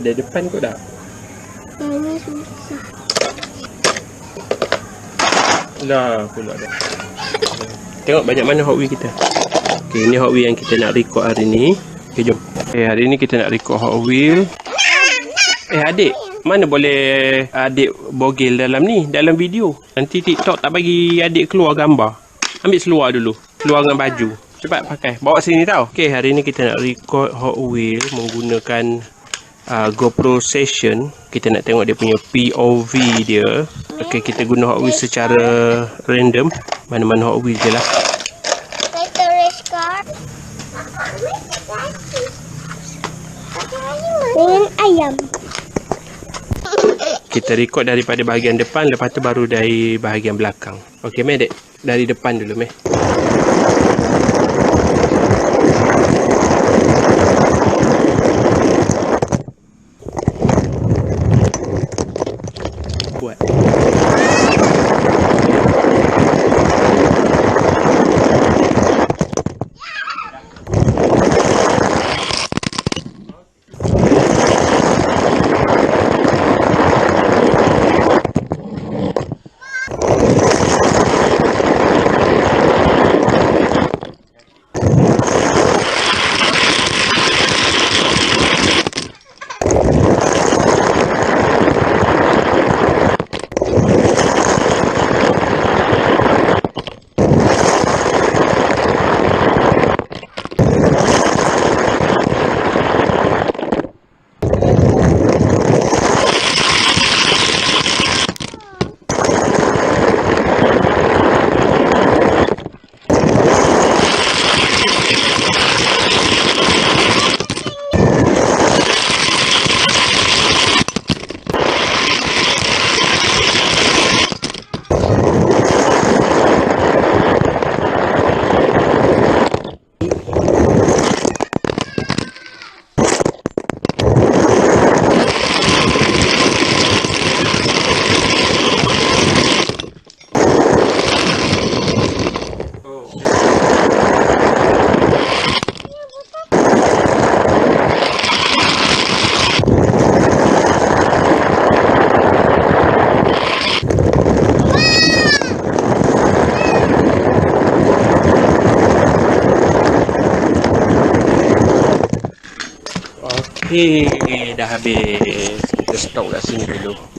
Dari depan kot tak? Ini susah. Lah pula dah. Tengok banyak mana Hot Wheel kita. Okey, ni Hot Wheel yang kita nak record hari ni. Okey, jom. Okey, hari ni kita nak record Hot Wheel. Eh, adik. Mana boleh adik bogel dalam ni, dalam video. Nanti TikTok tak bagi adik keluar gambar. Ambil seluar dulu. Keluar dengan baju. Cepat pakai. Bawa sini tau. Okey, hari ni kita nak record Hot Wheel menggunakan uh, GoPro Session. Kita nak tengok dia punya POV dia. Okey, kita guna Hot Wheel secara random. Mana-mana Hot Wheel je lah. Dengan ayam. Kita record daripada bahagian depan lepas tu baru dari bahagian belakang. Okey, Meh. Dari depan dulu, Meh. Okey, dah habis. Kita stop kat sini dulu.